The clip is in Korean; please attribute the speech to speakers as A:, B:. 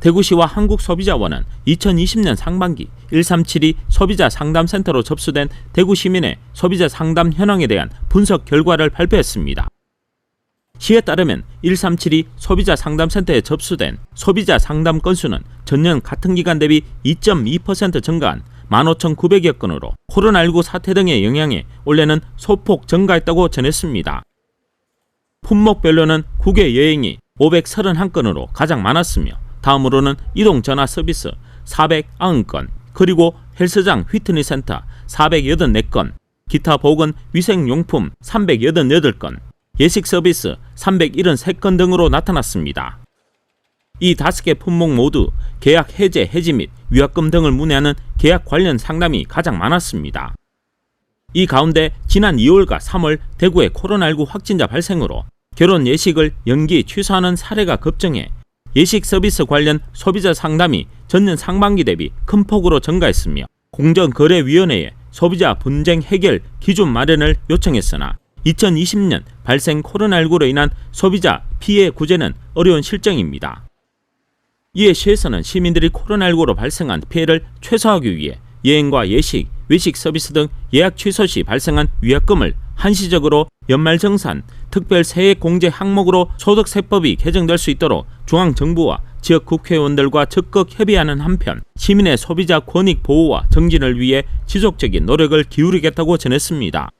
A: 대구시와 한국소비자원은 2020년 상반기 1372 소비자 상담센터로 접수된 대구 시민의 소비자 상담 현황에 대한 분석 결과를 발표했습니다. 시에 따르면 1372 소비자 상담센터에 접수된 소비자 상담 건수는 전년 같은 기간 대비 2.2% 증가한 15,900여 건으로 코로나19 사태 등의 영향에 올해는 소폭 증가했다고 전했습니다. 품목별로는 국외 여행이 531건으로 가장 많았으며 다음으로는 이동 전화 서비스 490건, 그리고 헬스장 휘트니 센터 484건, 기타 보건 위생용품 388건, 예식 서비스 373건 등으로 나타났습니다. 이 다섯 개 품목 모두 계약 해제, 해지 및 위약금 등을 문의하는 계약 관련 상담이 가장 많았습니다. 이 가운데 지난 2월과 3월 대구의 코로나19 확진자 발생으로 결혼 예식을 연기 취소하는 사례가 급증해 예식 서비스 관련 소비자 상담이 전년 상반기 대비 큰 폭으로 증가했으며 공정거래위원회에 소비자 분쟁 해결 기준 마련을 요청했으나 2020년 발생 코로나19로 인한 소비자 피해 구제는 어려운 실정입니다. 이에 시에서는 시민들이 코로나19로 발생한 피해를 최소화하기 위해 여행과 예식, 외식 서비스 등 예약 취소 시 발생한 위약금을 한시적으로 연말정산, 특별 세액 공제 항목으로 소득세법이 개정될 수 있도록 중앙정부와 지역 국회의원들과 적극 협의하는 한편 시민의 소비자 권익 보호와 정진을 위해 지속적인 노력을 기울이겠다고 전했습니다.